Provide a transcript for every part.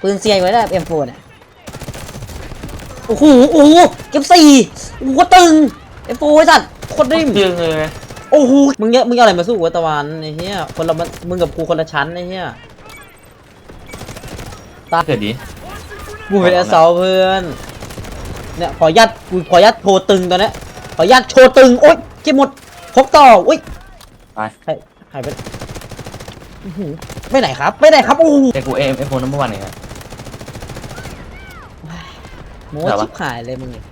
ปืนเซียไว้แล้วเอ็มโฟเนี่ยโอ้โหโอ้โหเก็บสี่โอ้โหตึงเอ็มโฟไอ้สัตว์โคตรนิ่มจึงเลยโอ้โหมึงเยอะมึงเอาอะไรมาสู้กับตะวันไอ้เหี้ยคนละมันมึงกับกูคนละชั้นไอ้เหี้ยเกิดดิกูเป็นแอสเซาเพื่อนเนี่ยขอยัดกูขอยัดโชว์ตึงตอนเนี้ยขอยัดโชว์ตึงโอ๊ยเจ็บหมดพกต่ออุ้ยไปใครใครไป อื้อหือไปไหนครับไปไหนครับโอ้โหแต่กูเอ็มเอฟโฟนัมเบอร์วันเองอะโม้ไหนวะ ชิบหายเลยมึงเนี่ย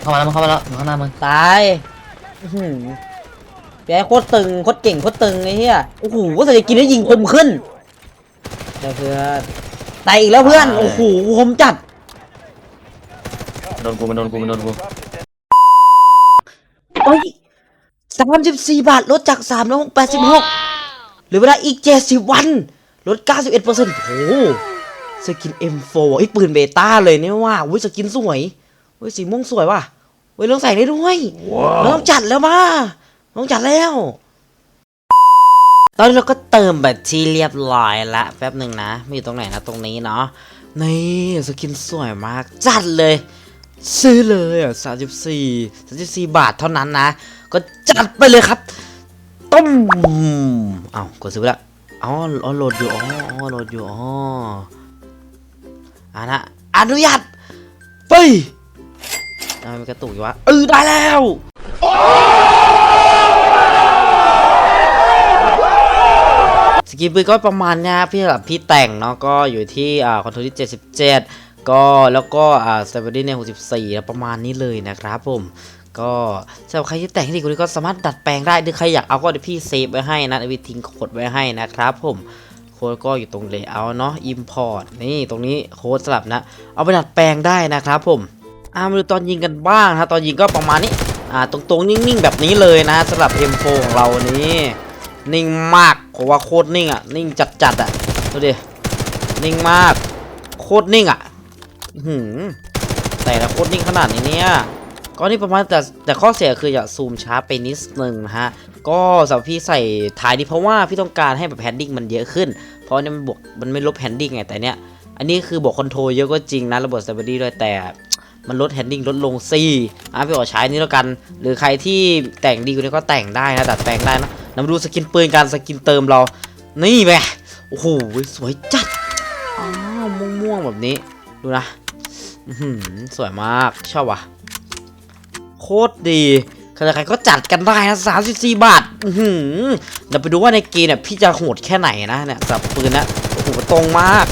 เข้ามาแล้วมันเข้ามาแล้วอยู่ข้างหน้ามึงตายอื้อหือแกโคตรตึงโคตรเก่งโคตรตึงไอ้เหี้ยโอ้โหว่าจะกินแล้วยิงคมขึ้นเดี๋ยวเพื่อนตายอีกแล้วเพื่อนโอ้โหคมจัด โดนกูมันโดนกูมันโดนกูโอ้ยสามสิบสี่บาทลดจากสามร้อยแปดสิบหก หรือเวลาอีกเจ็ดสิบวัน ลดเก้าสิบเอ็ดเปอร์เซ็นต์โอ้โหสกิน M4 ไอ้ยปืนเบต้าเลยเนี่ยว่าอุ้ยสกินสวยอุ้ยสีม่วงสวยว่ะอุ้ยลองใส่ได้ด้วยเราต้องจัดแล้วมาต้องจัดแล้ว ตอนนี้เราก็เติมแบตที่เรียบร้อยละแป๊บหนึ่งนะมีอยู่ตรงไหนนะตรงนี้เนาะนี่สกินสวยมากจัดเลย ซื้อเลยอะสามสิบสี่สามสิบสี่บาทเท่านั้นนะ ก็จัดไปเลยครับต้ม อ้าวกดซื้อไปละอ๋ออ๋อโหลดอยู่อ๋ออ๋อโหลดอยู่อ๋ออ่านะอนุญาตไปทำไมมันกระตุกอยู่วะเออได้แล้วสกิปปืนก็ประมาณเนี้ยพี่สำหรับพี่แต่งเนาะก็อยู่ที่อ่าคอนโทรลที่ 77 ก็แล้วก็อ่าสเตปดี้ใน64 แล้วประมาณนี้เลยนะครับผม ก็สำหรับใครที่แต่งให้ดีกว่านี้ก็สามารถดัดแปลงได้หรือใครอยากเอาก็เดี๋ยวพี่เซฟไว้ให้นะเดี๋ยวพี่ทิ้งโค้ดไว้ให้นะครับผมโค้ดก็อยู่ตรงเลเยอร์เนาะ import นี่ตรงนี้โค้ดสลับนะ เอาไปดัดแปลงได้นะครับผมอ่ามาดูตอนยิงกันบ้างนะตอนยิงก็ประมาณนี้อ่าตรงๆนิ่งๆแบบนี้เลยนะสำหรับ M4 ของเรานี่นิ่งมากผมว่าโคตรนิ่งอะนิ่งจัดๆอะดูดินิ่งมาก โคตรนิ่งอะหือแต่ละโคตรนิ่งขนาดนี้เนี่ย ก็นี่ประมาณแต่แต่ข้อเสียคืออย่าซูมช้าไปนิดนึงนะฮะ ก็สำหรับพี่ใส่ท้ายนี้เพราะว่าพี่ต้องการให้แบบแฮนดิ้งมันเยอะขึ้น เพราะเนี่ยมันบวกมันไม่ลบแฮนดิ้งไงแต่เนี้ยอันนี้คือบวกคอนโทรลเยอะก็จริงนะระบบสเตเบอรี่ด้วยแต่มันลดแฮนดิ้งลดลงซีอะพี่ขอใช้นี้แล้วกัน หรือใครที่แต่งดีกว่านี้ก็แต่งได้นะดัดแปลงได้นะนำดูสกินปืนการสกินเติมเรา นี่แม่โอ้โหสวยจัดอ้าวม่วงๆแบบนี้ดูนะอืสวยมากชอบว่ะ โคตรดีใครๆก็จัดกันได้นะ34บาทอือหือเดี๋ยวไปดูว่าในเกมเนี่ยพี่จะโหดแค่ไหนนะเนี่ยสำหรับปืนนะโอ้โหตรงมาก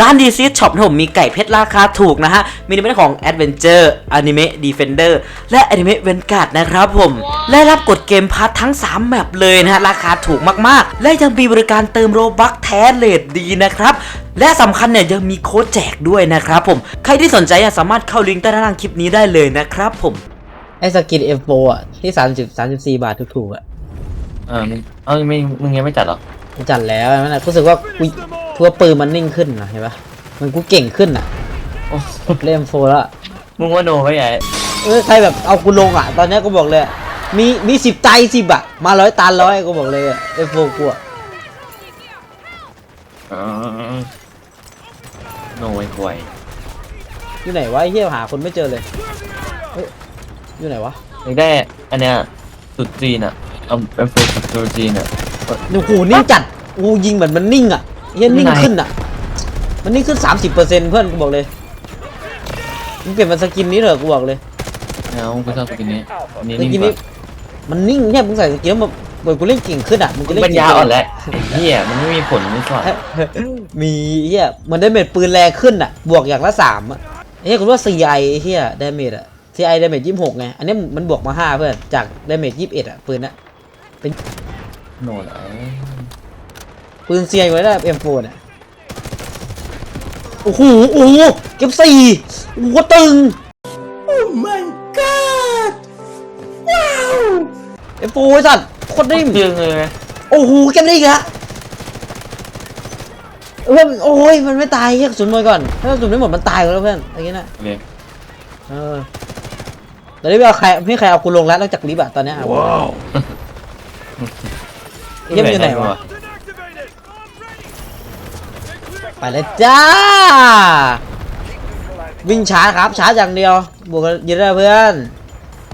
ร้านดีซีช็อปผมมีไก่เพชรราคาถูกนะฮะ มีในเรื่องของ Adventure Anime Defender และ Anime Vanguard นะครับผม และรับกดเกมพาร์ททั้ง 3 แมปเลยนะฮะ ราคาถูกมากๆ และยังมีบริการเติมโรบัคแท้เลทดีนะครับและสำคัญเนี่ยยังมีโค้ดแจกด้วยนะครับผม ใครที่สนใจอะสามารถเข้าลิงก์ใต้ด้านล่างคลิปนี้ได้เลยนะครับผม ไอสกิน F4 อะ ที่30 34บาทถูกๆอะ เออมึงเอ้ยไม่มึงยังไม่จัดเหรอ จัดแล้วนั่นนะรู้สึกว่า กูทัวปืนมันนิ่งขึ้นนะเห็นปะมันกูเก่งขึ้นอะโอ้เล่มโฟแล้วอะมึงว่าโนไม่ใหญ่เออใครแบบเอากูลงอะ ตอนเนี้ยกูบอกเลยอะมีมีสิบใจสิบอะ มาร้อยตาร้อยกูบอกเลยอะเอฟโฟกูอะโนไอ้ควายอยู่ไหนวะไอ้เหี้ยหาคนไม่เจอเลยเฮ้ยอยู่ไหนวะอยากได้อันเนี้ยสุดจีนอะเอาเอฟโฟสุดตัวจีนอะโอ้โหนิ่งจัดกูยิงเหมือนมันนิ่งอะ เหี้ยนิ่งไหนขึ้นอะ มันนิ่งขึ้น30%เพื่อนกูบอกเลยมึงเปลี่ยนเป็นสกินนี้เถอะกูบอกเลยเอากูชอบสกินนี้อันนี้สนิ่งกินกนี้ว่ามันนิ่งเนี่ยมึงใส่สกินแล้วมันเหมือนกูเล่นเก่งขึ้นอะมึงมึจะงเล่นปัญเก่งญาขึ้อ่อนนแล้วไอ้เหี้ยมันไม่มีผลไม่สอนมีเฮียมันได้เมจปืนแรงขึ้นอะ บวกอย่างละสามอะเฮียคุณว่า CI เฮียได้เมจอะ CI ได้เมจยี่สิบหกไงอันนี้มันบวกมาห้าเพื่อนจากได้เมจยี่สิบเอ็ดอะปืนน่ะโนเหรอ ปืน CI ไว้ได้ M4 เนี่ยโอ้โหโอ้โหเก็บสี่โอ้โหตึง โอ้ my god ว้าว M4 ไอ้สัตว์โคตรนิ่มจึงเลย โอ้โหเก็บได้อีกแล้วเพื่อนโอ้ยมันไม่ตายเฮียกระสุนหมดก่อนถ้ากระสุนไม่หมดมันตายแล้วเพื่อนอย่างงี้นะโอเคเออตอนนี้ไม่เอาใครไม่มีใครเอากูลงแล้วนอกจากลิฟต์อะตอนเนี้ยอะ Wow. เยี่ยมนอยู่ไหนวะ ไปเลยจ้า วิ่งช้าครับช้าอย่างเดียว บวกกันเยอะเลยเพื่อน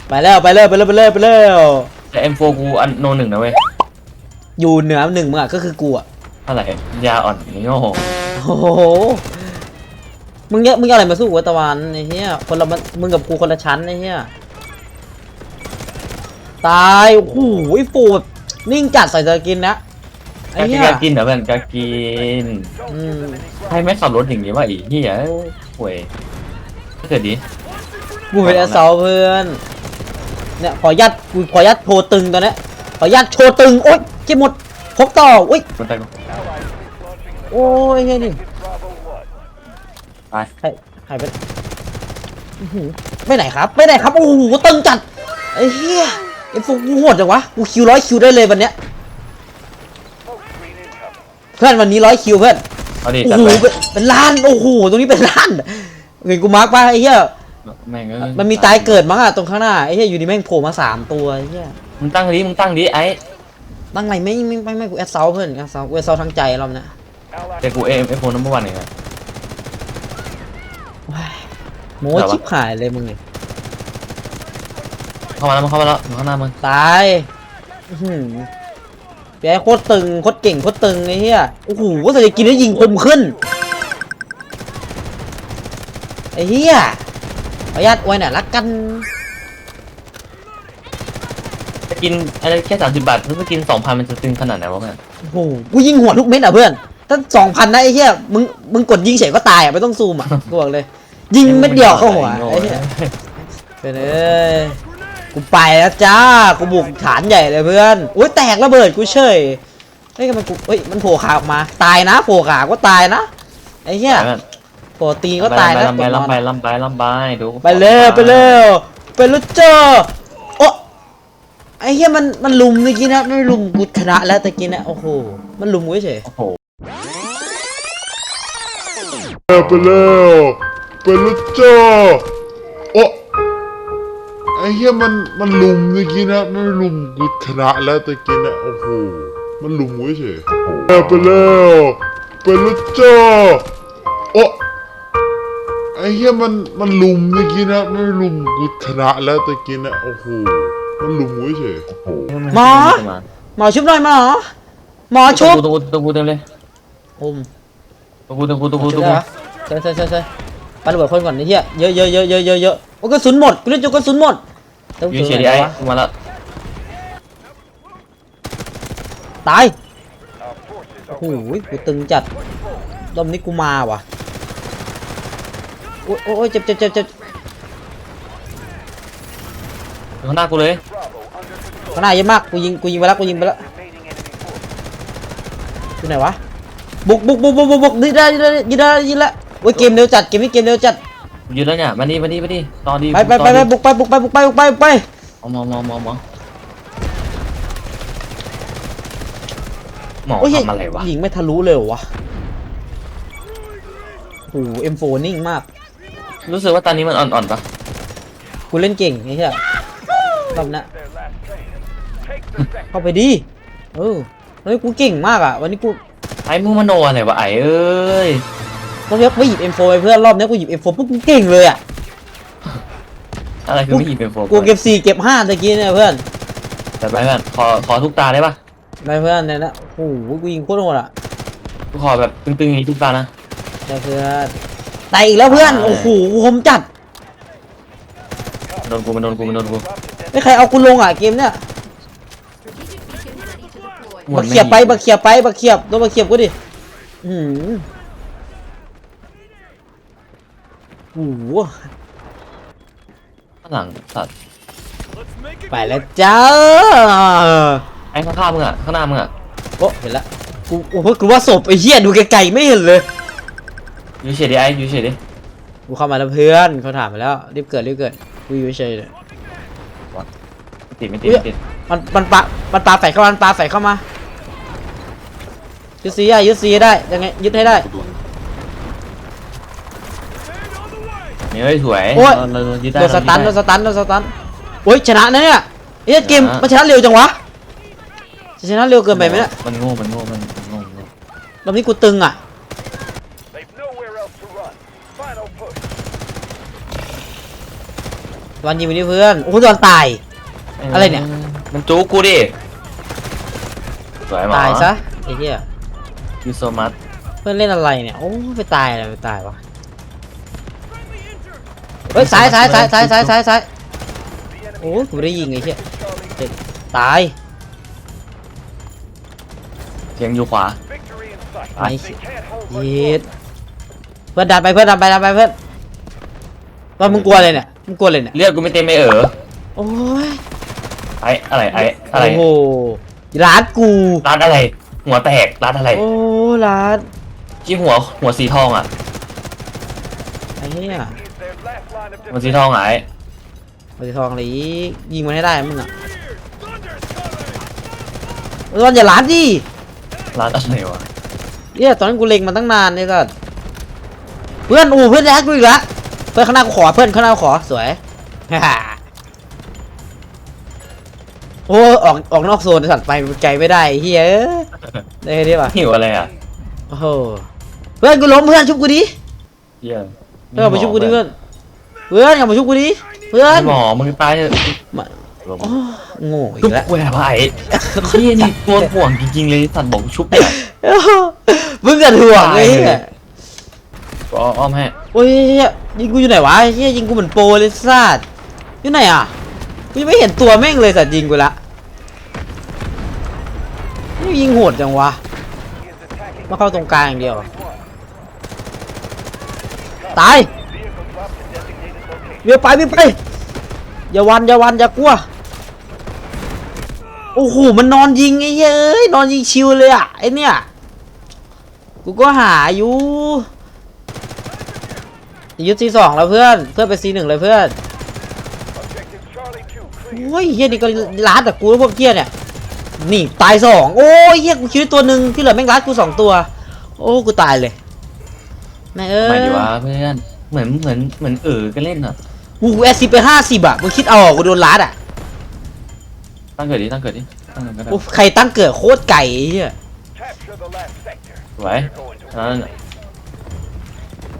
ไปแล้วไปเลยไปเลยไปเลยไปเลยแต่ M4 กูอันโนหนึ่งนะเว้ยอยู่เหนือหนึ่งมึงอะก็คือกูอะเท่าไหร่ยาอ่อนนี่โอ้โหโอ้โหมึงเนี่ยมึงเอาอะไรมาสู้กับตะวันไอ้เหี้ยคนละมันมึงกับกูคนละชั้นไอ้เหี้ยตายโอ้โหไอ้ฟูแบบนิ่งจัดใส่สกินนะ ไอ้กากิเหี้นยกากินเหรอเพื่อนกากิน อืมให้ไม่ขับรถอย่างนี้วะอีเหี้ยห่วยถ้าเกิดดีกูเป็นแอสซอลเพื่อนเนี่ยขอยัดกูขอยัดโชว์ตึงตอนเนี้ยขอยัดโชว์ตึงโอ๊ยเจ็บหมดพกต่อโอ๊ยคนตายกูโอ้ยไงนี่ตายใครใครไปอื้อหือไปไหนครับไปไหนครับโอ้โหตึงจัดไอ้เหี้ยไอ้ฟูกูโหดจังวะกูคิวร้อยคิวได้เลยวันเนี้ย เพื่อนวันนี้ร้อยคิวเพื่อนเอาดิโอ้จัดโหไปเป็นเป็นล้านโอ้โหตรงนี้เป็นล้านเห็นกูมาร์กป่ะไอ้เหี้ยแม่งเอ้ยมันมีตายเกิดมั้งอะตรงข้างหน้าไอ้เหี้ยอยู่ดีแม่งโผล่มาสามตัวไอ้เหี้ยมึงตั้งดิมึงตั้งดิไอ้ตั้งไรไม่ไม่ไม่ไม่กูแอดเซาเพื่อนแอดเซากูแอดเซาทั้งใจเราเนี่ยแต่กูเอ็มเอฟโฟนัมเบอร์วันเองอะโม้ชิบหายเลยมึงเนี่ยเข้ามาแล้วมึงเข้ามาแล้วอยู่ข้างหน้ามึงตายอื้อหือ แกโคตรตึงโคตรเก่งโคตรตึงไอ้เหี้ยโอ้โหว่าจะกินแล้วยิงคมขึ้นไอ้เหี้ยขออนุญาตอวยหน่อยละกันจะกินอะไรแค่สามสิบบาทถ้าจะกินสองพันมันจะตึงขนาดไหนวะแม่โอ้โหกูยิงหัวทุกเม็ดอะเพื่อนถ้าสองพันนะไอ้เหี้ยมึงมึงกดยิงเฉยก็ตายอะไม่ต้องซูมอะกูบอกเลย ยิงเม็ดเดียวเข้าหัวไอ้เหี้ยเป็นเอ้ย กูไปแล้วจ้า กูบุกฐานใหญ่เลยเพื่อน อุ้ยแตกระเบิดกูเฉยเฮ้ยมันกูเฮ้ยมันโผล่ขาออกมา ตายนะโผล่ขาก็ตายนะไอ้เหี้ยโผล่ตีนก็ตายนะลำไปลำไปลำไปลำไปดูไปเร็วไปเร็วไปแล้วจ้าโอ้ไอ้เหี้ยมันมันลุมเมื่อกี้นะไม่ลุมกูชนะแล้วตะกี้นะโอ้โหมันลุมกูเฉยโอ้โหไปแล้วไปแล้วจ้าโอ้ไอ้เหี้ยมันมันลุมเมื่อกี้นะไม่ลุมกูชนะแล้วตะกี้นะโอ้โหมันลุมกูเฉยไปแล้วไปแล้วจ้าโอ้ไอ้เหี้ยมันมันลุมเมื่อกี้นะไม่ลุมกูชนะแล้วตะกี้นะโอ้โหมันลุมกูเฉยหมอหมอชุบหน่อยหมอหมอชุบตัวกูตัวกูเต็มเลยอุ้มตัวกูตัวกูตัวกูชุตัวกูบได้ปะใช่ใช่ใช่ใช่ปาระเบิดคนก่อนไอ้เหี้ยเยอะเยอะเยอะเยอะเยอะเยอะโอ้กระสุนหมดกูเล่นจนกระสุนหมด ต้องยูเจอเฉยไหดินไอ้วะกูมาแล้วตายโอ้โหกูตึงจัดรอบนี้กูมาว่ะโอ้ยโอ้ยเจ็บเจ็บเจ็บเจ็บอยู่ข้างหน้ากูเลยข้างหน้าเยอะมากกูยิงกูยิงไปแล้วกูยิงไปแล้วอยู่ไหนวะบุกบุกบุกบุกบุกบุกยิงได้ยิงได้ยิงได้ยิงละโอ้ยเกมเร็วจัดเกมนี้เกมเร็วจัด ยืนแล้วเนี่ยมานี่มานี่มานี่ต่อดีไปไปไปไปบุกไปบุกไปบุกไปบุกไปบุกไปเอามอมอมอมอหมอโอ้ยทำอะไรวะยิงไม่ทะลุเลยเหรอวะโอ้โหเอ็มโฟนิ่งมาก รู้สึกว่าตอนนี้มันอ่อนๆปะกูเล่นเก่งไอ้เหี้ยรอบหนะเข้าไปดิเออเฮ้ยกูเก่งมากอะ วันนี้กูไอ้มึงมโนอะไรวะไอ้เอ้ย ต้องเรียกไปหยิบ M4 ไปเพื่อนรอบนี้กูหยิบ M4 ปุ๊บกูเก่งเลยอะอะไรคือไม่หยิบเป็นโฟกัสกูเก็บ4เก็บ5ตะกี้เนี่ยเพื่อนแต่ไปเพื่อนขอขอทุกตาได้ปะไปเพื่อนเนี่ยนะโอ้โหกูยิงโคตรโหดอะกูขอแบบตึงๆอย่างนี้ทุกตานะได้เพื่อนแต่อีกแล้วเพื่อนโอ้โหคมจัดโดนกูมันโดนกูมันโดนกูไม่ใครเอากูลงอะเกมเนี่ยหมบัดกไม่เขียบไปบักเขียบไปบักเขียบโดนบักเขียบกูดิอืม โอ้โหข้างหลังสัตว์ไปแล้วจ้าไอ้ข้างๆมึงอะข้างหน้ามึงอะโอ้เห็นละกูโอ้โหกูว่าศพไอ้เหี้ยดูไกลๆไม่เห็นเลยยูเฉยดิไอ้ยูเฉยดิกูเข้ามาแล้วเพื่อนเขาถามมาแล้วรีบเกิดรีบเกิดกูอยู่เฉยๆเลยไม่ติดไม่ติดไม่ติดมันมันปามันปาใส่เข้ามามันปาใส่เข้ามายึดซีได้ยึดซีได้ยังไงยึดให้ได้ เฮ้ยสวยโอ้ยโดนสตันโดนสตันโดนสตันโอ้ยชนะนะเนี่ยไอ้เเกมมันชนะเร็วจังวะชนะเร็วเกินไปไหมเนี่ยมันโง่มันโง่มันโง่มันโง่รอบนี้กูตึงอะรอวันยิงไปที่เพื่อนโอ้ยหโดนตาย อะไรเนี่ย มันจู๊กูดิสวยหมอ ตายซะไอ้เหี้ย you โซมัทเพื่อนเล่นอะไรเนี่ยโอ้ไปตายอะไไปตายวะ เฮ้ยซ้ายซ้ายซ้ายซ้ายซ้ายซ้ายซ้ายโอ้กูไม่ได้ยิงไอ้เหี้ยเจ็บตายเทียงอยู่ขวาไอ้เหี้ยเย็ดเพื่อนดันไปเพื่อนดันไปดันไปเพื่อนตอนมึงกลัวเลยเนี่ยมึงกลัวเลยเนี่ยเลือดกูไม่เต็มไม่เออโอ้ยไอ้อะไรไอ้อะไรโอ้โหร้านกูร้านอะไร หัวแตกร้านอะไรโอ้ร้านที่หัวหัวสีทองอะไอ้เหี้ย หัวสีทองอะไอ้ปฏิทองเลยยิงมันให้ได้มึงอะตอนอย่าร้านดิร้านอะไรวะเนี่ยตอนนั้นกูเล็งมันตั้งนานเนี่ยก็เพื่อนอูเพื่อนยักกูอีกแล้วเพื่อนข้างหน้ากูขอเพื่อนข้างหน้ากูขอสวยโอ้ออกออกนอกโซนไอ้สัตว์ไปมันไกลไม่ได้ไอ้เฮียเอ้ยได้แค่นี้ป่ะหิวอะไรอะโอ้โหเพื่อนกูล้มเพื่อนชุบกูดิเหี้ยเพื่อนมาชุบกูดิเพื่อนเพื่อนกลับมาชุบกูดิเพื่อนหมอมึงตายเถอะมาลมโอ้โง่อีชุบกแล้วกูแหวะไอ้ที่นี่ตัวห่วงจริงๆเลยสัตว์บอกชุบเนี่ยมึงกระถ่วงไอ้เหี้ยก็อ้อมให้โอ้ยเหี้ยยิงกูอยู่ไหนวะไอ้เฮียยิงกูเหมือนโปรเลยสัตว์อยู่ไหนอะกูยังไม่เห็นตัวแม่งเลยสัตว์ยิงกูละนี่ยิงโหดจังวะมาเข้าตรงกลางอย่างเดียวตาย เวียวไปเวียไปอย่าวันอย่าวันอย่ากลัวโอ้โหมันนอนยิงไอ้เย้ยนอนยิงชิวเลยอะไอเนี่ยกูก็หาอยู่ยึดซีสองแล้วเพื่อนเพื่อนไปซีหนึ่งเลยเพื่อนโอ้ยเฮียนี่ก็ล้าดแต่กูแล้วพวกเฮียเนี่ยนี่ตายสองโอ้ยเฮียกูคิดว่าตัวหนึ่งที่เหลือแม่งล้าดกูสองตัว โอ้กูตายเลยแม่เอ้ยไม่ดีวะเพื่อนเหมือนเหมือนเหมือนเออกันเล่นอะ กูแอสซิไปห้าสิบอะมึงคิดเอาเหรอกูโดนล้าดอะตั้งเกิดดิตั้งเกิดดิตั้งเกิดก็ได้โอ้ใครตั้งเกิดโคตรไก่ไอ้เฮียสวยนั่นน่ะ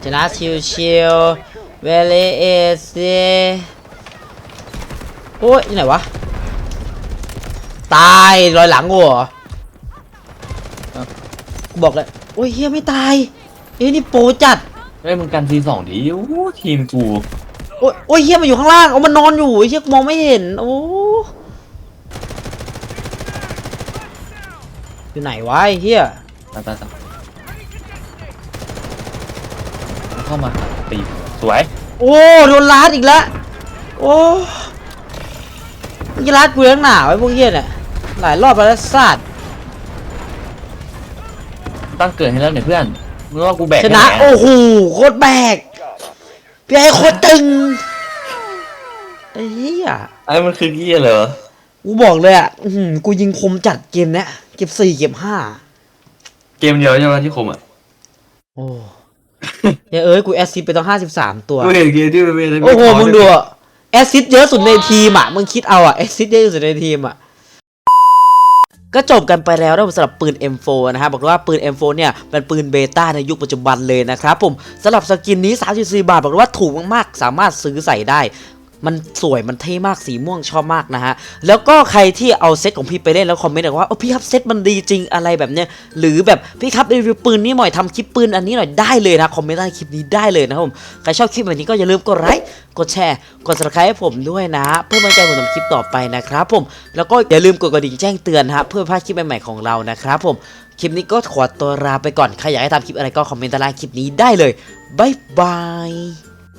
ชนะชิวชิวเวเลเอเซโอ้ยที่ไหนวะ ตายรอยหลังกูเหรอกูบอกเลยโอ้ยเฮียไม่ตายเอ้ยนี่โปรจัด เฮ้ยมึงกันซีสองดิโอ้ทีมกูโอ้ยโอ้ยเฮียมันอยู่ข้างล่างเอามันนอนอยู่ไอ้เฮียกูมองไม่เห็น โอ้อยู่ไหนวะไอ้เฮียตายตายตายเข้ามาตีสวยโอ้โดนลัดอีกแล้วโอ้มึงจะลัดกูเลี้ยงหนาไว้พวกเฮียเนี่ยหลายรอบแล้วนะสัตว์ตั้งเกิดให้แล้วเนี่ยเพื่อนมึงว่ากูแบกชนะแค่ไหโอ้โหโคตรแบก พี่ไอ้โคตรตึงไอ้เฮียไอ้มันคือเกี้ยเหรอกูบอกเลยอะอื้อหือกูยิงคมจัดเกมเนี้ยเก็บสี่เก็บห้าเกมเดียวใช่ไหมที่คมอะโอ้เนี่ยเอ้ยกูแอสซิสต์ไปต้องห้าสิบสามตัว กูเห็นเกมที่มันเป็นโอ้โหมึงดูอะแอสซิสต์เยอะสุดในทีมอะมึงคิดเอาอะแอสซิสต์เยอะสุดในทีมอะ ก็จบกันไปแล้วนะสำหรับปืน M4 นะฮะบอกเลยว่าปืน M4 เนี่ยเป็นปืนเบต้าในยุคปัจจุบันเลยนะครับผมสำหรับสกินนี้ 34 บาท บอกเลยว่าถูกมากๆ สามารถซื้อใส่ได้ มันสวยมันเท่มากสีม่วงชอบมากนะฮะ แล้วก็ใครที่เอาเซตของพี่ไปเล่นแล้วคอมเมนต์บอกว่าโอ้พี่ครับเซตมันดีจริงอะไรแบบเนี้ยหรือแบบพี่ครับรีวิวปืนนี้หน่อยทำคลิปปืนอันนี้หน่อยได้เลยนะคอมเมนต์ใต้คลิปนี้ได้เลยนะครับผมใครชอบคลิปแบบนี้ก็อย่าลืมกดไลค์กดแชร์กด subscribe ให้ผมด้วยนะ เพื่อเป็นกำลังใจผมทำคลิปต่อไปนะครับผมแล้วก็อย่าลืมกดกระดิ่งแจ้งเตือนฮะเพื่อพลาดคลิปใหม่ๆของเรานะครับผมคลิปนี้ก็ขอตัวลาไปก่อนใครอยากให้ทำคลิปอะไรก็คอมเมนต์ใต้คลิปนี้ได้เลยบ๊ายบาย